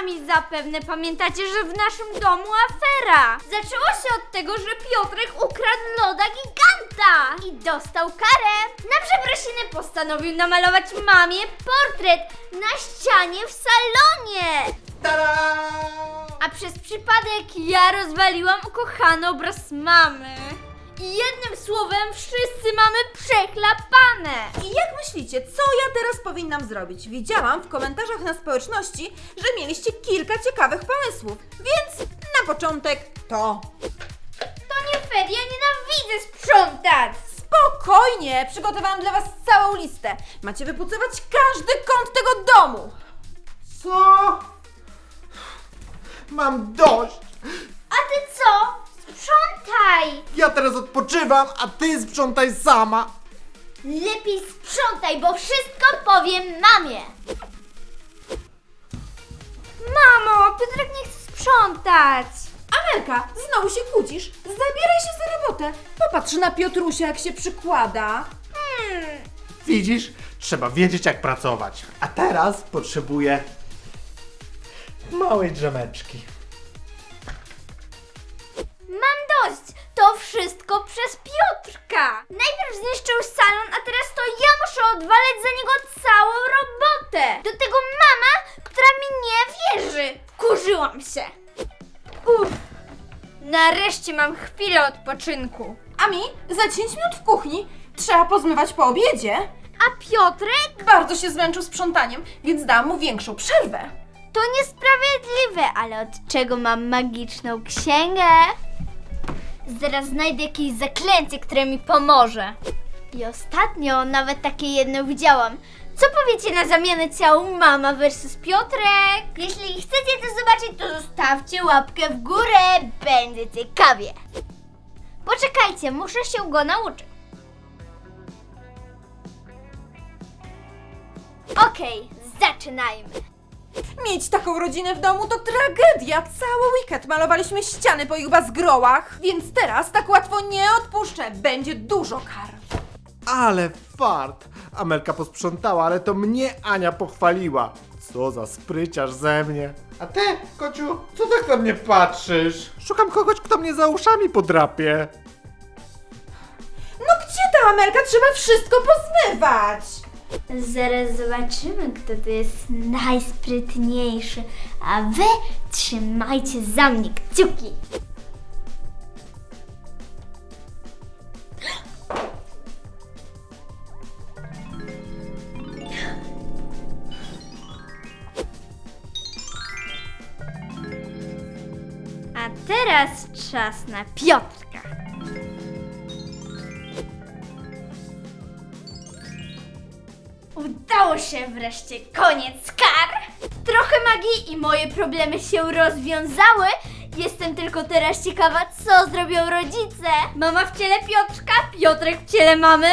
Sami zapewne pamiętacie, że w naszym domu afera. Zaczęło się od tego, że Piotrek ukradł loda giganta i dostał karę. Na przeprosiny postanowił namalować mamie portret na ścianie w salonie. Tada! A przez przypadek ja rozwaliłam ukochany obraz mamy. I jednym słowem wszyscy mamy przechlapane. I jak myślicie, co ja teraz powinnam zrobić? Widziałam w komentarzach na społeczności, że mieliście kilka ciekawych pomysłów, więc na początek to. To nie fair, ja nienawidzę sprzątać. Spokojnie, przygotowałam dla was całą listę. Macie wypucować każdy kąt tego domu. Co? Mam dość! A ty co? Sprzątaj! Ja teraz odpoczywam, a ty sprzątaj sama! Lepiej sprzątaj, bo wszystko powiem mamie. Mamo, Piotrek nie chce sprzątać. Amelka, znowu się kłócisz? Zabieraj się za robotę. Popatrz na Piotrusia, jak się przykłada. Hmm, Widzisz? Trzeba wiedzieć jak pracować. A teraz potrzebuję małej drzemeczki. Mam dość. To wszystko przez Piotrka. Najpierw zniszczył salon, a teraz to ja muszę odwalać za niego całą robotę. Do tego mama, która mi nie wierzy. Kurzyłam się. Uff. Nareszcie mam chwilę odpoczynku. A mi za 10 minut w kuchni. Trzeba pozmywać po obiedzie. A Piotrek? Bardzo się zmęczył sprzątaniem, więc dałam mu większą przerwę. To niesprawiedliwe, ale od czego mam magiczną księgę? Zaraz znajdę jakieś zaklęcie, które mi pomoże. I ostatnio nawet takie jedno widziałam. Co powiecie na zamianę ciału mama versus Piotrek? Jeśli chcecie to zobaczyć, to zostawcie łapkę w górę. Będzie ciekawie. Poczekajcie, muszę się go nauczyć. Okej, zaczynajmy. Mieć taką rodzinę w domu to tragedia. Cały weekend malowaliśmy ściany po ich bazgrołach. Więc teraz tak łatwo nie odpuszczę. Będzie dużo kar. Ale fart! Amelka posprzątała, ale to mnie Ania pochwaliła. Co za spryciarz ze mnie. A ty, kociu, co tak na mnie patrzysz? Szukam kogoś, kto mnie za uszami podrapie. No gdzie ta Amelka? Trzeba wszystko pozmywać. Zaraz zobaczymy, kto tu jest najsprytniejszy. A wy trzymajcie za mnie kciuki. A teraz czas na Piotrka. Udało się wreszcie, koniec kar! Trochę magii i moje problemy się rozwiązały. Jestem tylko teraz ciekawa, co zrobią rodzice. Mama w ciele Piotrka, Piotrek w ciele mamy.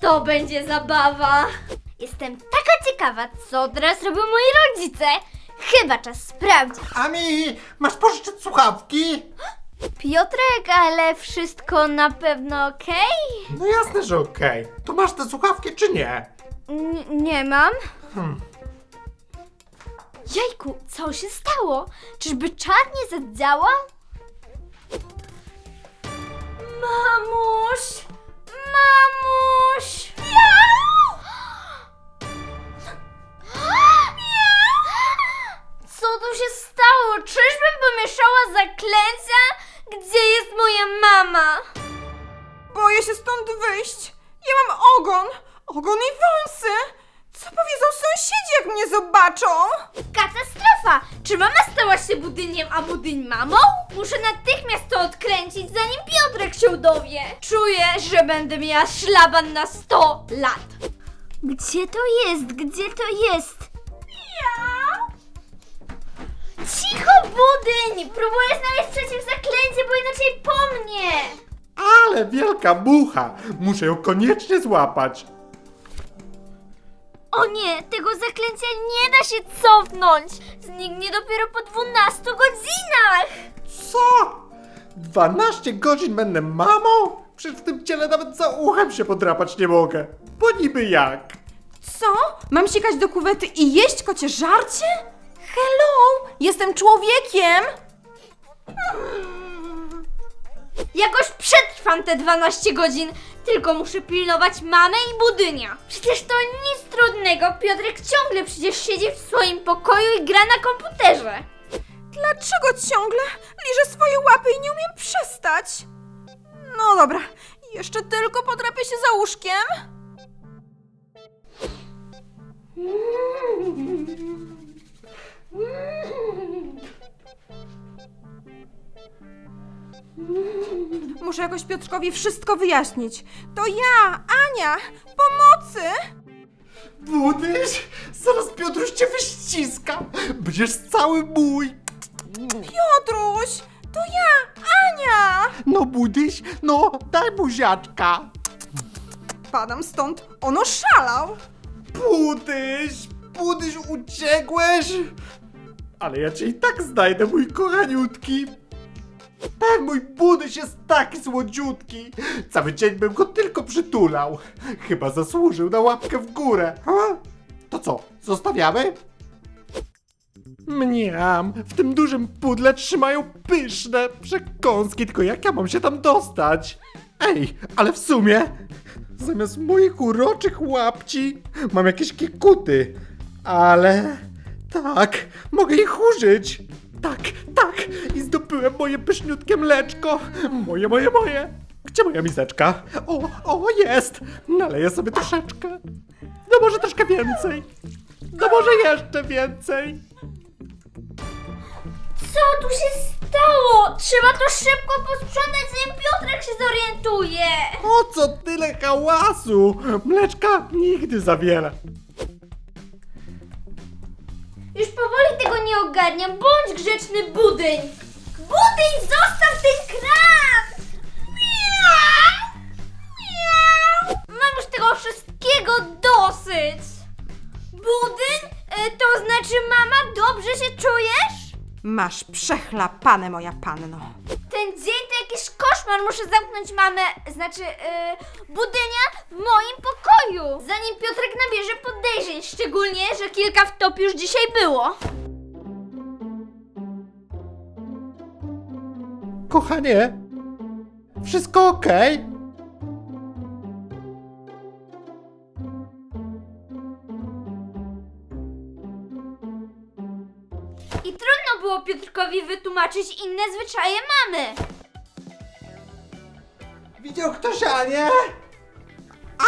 To będzie zabawa. Jestem taka ciekawa, co teraz robią moi rodzice. Chyba czas sprawdzić. Ami, masz pożyczyć słuchawki? Piotrek, ale wszystko na pewno okej? No jasne, że okej. To masz te słuchawki czy nie? N- nie mam. Hmm. Jejku, co się stało? Czyżby czar nie zadziałał? Zobaczą? Katastrofa! Czy mama stała się budyniem, a budyń mamą? Muszę natychmiast to odkręcić, zanim Piotrek się dowie. Czuję, że będę miała szlaban na 100 lat. Gdzie to jest? Gdzie to jest? Ja? Cicho, budyń! Próbuję znaleźć przeciwzaklęcie, bo inaczej po mnie! Ale wielka mucha! Muszę ją koniecznie złapać. O nie, tego zaklęcia nie da się cofnąć! Zniknie dopiero po 12 godzinach! Co? 12 godzin będę mamą? Przecież w tym ciele nawet za uchem się podrapać nie mogę. Bo niby jak? Co? Mam sikać do kuwety i jeść kocie żarcie? Hello! Jestem człowiekiem! Jakoś przetrwam te 12 godzin, tylko muszę pilnować mamę i budynia. Przecież to nic trudnego, Piotrek ciągle przecież siedzi w swoim pokoju i gra na komputerze. Dlaczego ciągle liżę swoje łapy i nie umiem przestać? No dobra, jeszcze tylko podrapię się za łóżkiem. Muszę jakoś Piotrkowi wszystko wyjaśnić. To ja, Ania, pomocy! Budyś? Zaraz Piotruś cię wyściska. Będziesz cały mój. Piotruś, to ja, Ania! No Budyś, no daj buziaczka. Padam stąd, on oszalał! Budyś, Budyś, uciekłeś? Ale ja cię i tak znajdę, mój kochaniutki. Ten mój Budyś jest taki słodziutki. Cały dzień bym go tylko przytulał. Chyba zasłużył na łapkę w górę. Ha? To co, zostawiamy? Mniam, w tym dużym pudle trzymają pyszne przekąski, tylko jak ja mam się tam dostać? Ej, ale w sumie, zamiast moich uroczych łapci, mam jakieś kikuty. Ale, tak, mogę ich użyć. Tak, tak, i zdobyłem moje pyszniutkie mleczko. Moje, moje, moje. Gdzie moja miseczka? O, o, jest! Naleję sobie troszeczkę. No może troszkę więcej. No może jeszcze więcej. Co tu się stało? Trzeba to szybko posprzątać, zanim Piotrek się zorientuje. Po co tyle hałasu? Mleczka nigdy za wiele. Już powoli tego nie ogarniam. Bądź grzeczny budyń. Budyń, zostaw ten kran! Miau! Miau! Mam już tego wszystkiego dosyć. Budyń? E, To znaczy mama, dobrze się czujesz? Masz przechlapane, moja panno. Ten dzień to jakiś koszmar. Muszę zamknąć mamę, znaczy yy, budynia w moim pokoju. Zanim Piotrek nabierze podejrzeń. Szczególnie, że kilka wtop już dzisiaj było. Kochanie, wszystko okej? I trudno było Piotrkowi wytłumaczyć inne zwyczaje mamy. Widział ktoś Anię?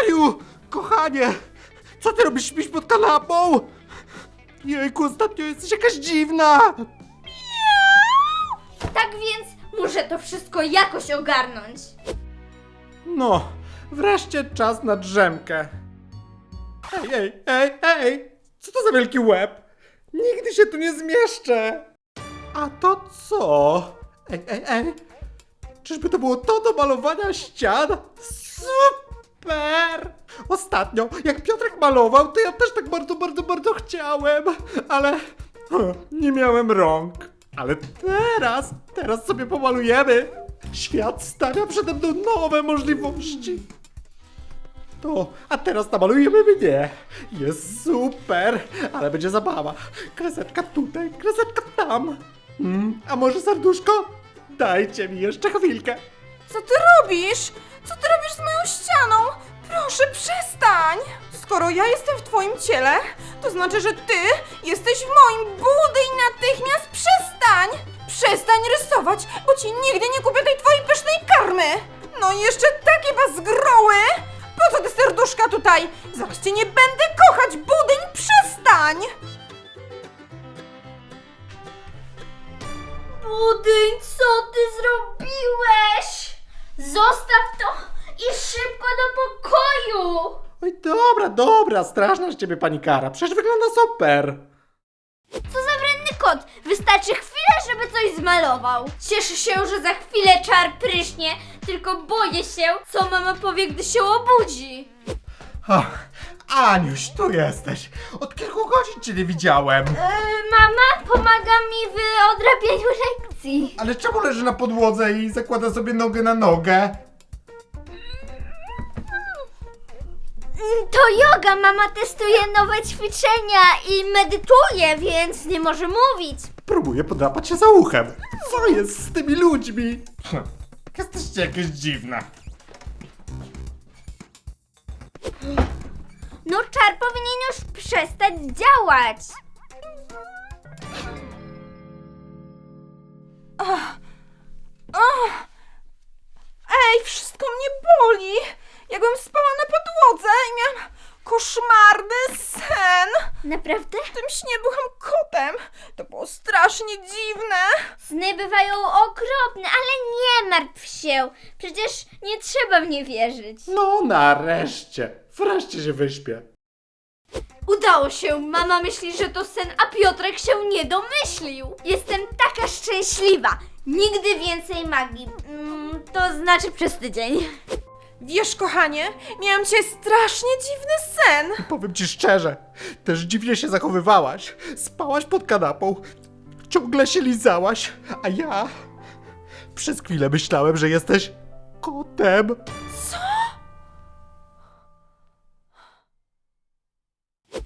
Aju, kochanie, co ty robisz? Śpisz pod kanapą? Jejku, ostatnio jesteś jakaś dziwna. Tak więc muszę to wszystko jakoś ogarnąć. No, wreszcie czas na drzemkę. Ej, ej, ej, ej! Co to za wielki łeb? Nigdy się tu nie zmieszczę! A to co? Ej, ej, ej! Czyżby to było to do malowania ścian? Super! Ostatnio, jak Piotrek malował, to ja też tak bardzo, bardzo, bardzo chciałem, ale nie miałem rąk. Ale teraz, teraz sobie pomalujemy. Świat stawia przede mną nowe możliwości. To, a teraz namalujemy mnie. Jest super, ale będzie zabawa. Kreseczka tutaj, kreseczka tam. Mm, a może serduszko? Dajcie mi jeszcze chwilkę. Co ty robisz? Co ty robisz z moją ścianą? Proszę, przestań! Skoro ja jestem w twoim ciele, to znaczy, że ty jesteś w moim budy i natychmiast przestań! Przestań rysować, bo ci nigdy nie kupię tej twojej pysznej karmy! No i jeszcze takie co te serduszka tutaj? Zaraz cię nie będę kochać, budyń, przestań! Budyń, co ty zrobiłeś? Zostaw to i szybko do pokoju! Oj, dobra, dobra, straszna z ciebie pani kara. Przecież wygląda super. Co za kot! Wystarczy chwilę, żeby coś zmalował. Cieszę się, że za chwilę czar pryśnie, tylko boję się, co mama powie, gdy się obudzi. Ach, Aniuś, tu jesteś. Od kilku godzin cię nie widziałem. E, mama pomaga mi w odrabianiu lekcji. Ale czemu leży na podłodze i zakłada sobie nogę na nogę? To yoga, mama testuje nowe ćwiczenia i medytuje, więc nie może mówić. Próbuję podrapać się za uchem. Co jest z tymi ludźmi? Jesteście jakieś dziwne. No czar powinien już przestać działać. Ej, wszystko mnie boli! Jakbym spała na podłodze i miałam koszmarny sen! Naprawdę? W tym śnie byłam kotem! To było strasznie dziwne! Sny bywają okropne, ale nie martw się. Przecież nie trzeba w nie wierzyć. No nareszcie. Wreszcie się wyśpię. Udało się! Mama myśli, że to sen, a Piotrek się nie domyślił. Jestem taka szczęśliwa. Nigdy więcej magii. Mm, to znaczy przez tydzień. Wiesz, kochanie, miałam cię strasznie dziwny sen! Powiem ci szczerze, też dziwnie się zachowywałaś. Spałaś pod kanapą, ciągle się lizałaś, a ja przez chwilę myślałem, że jesteś kotem.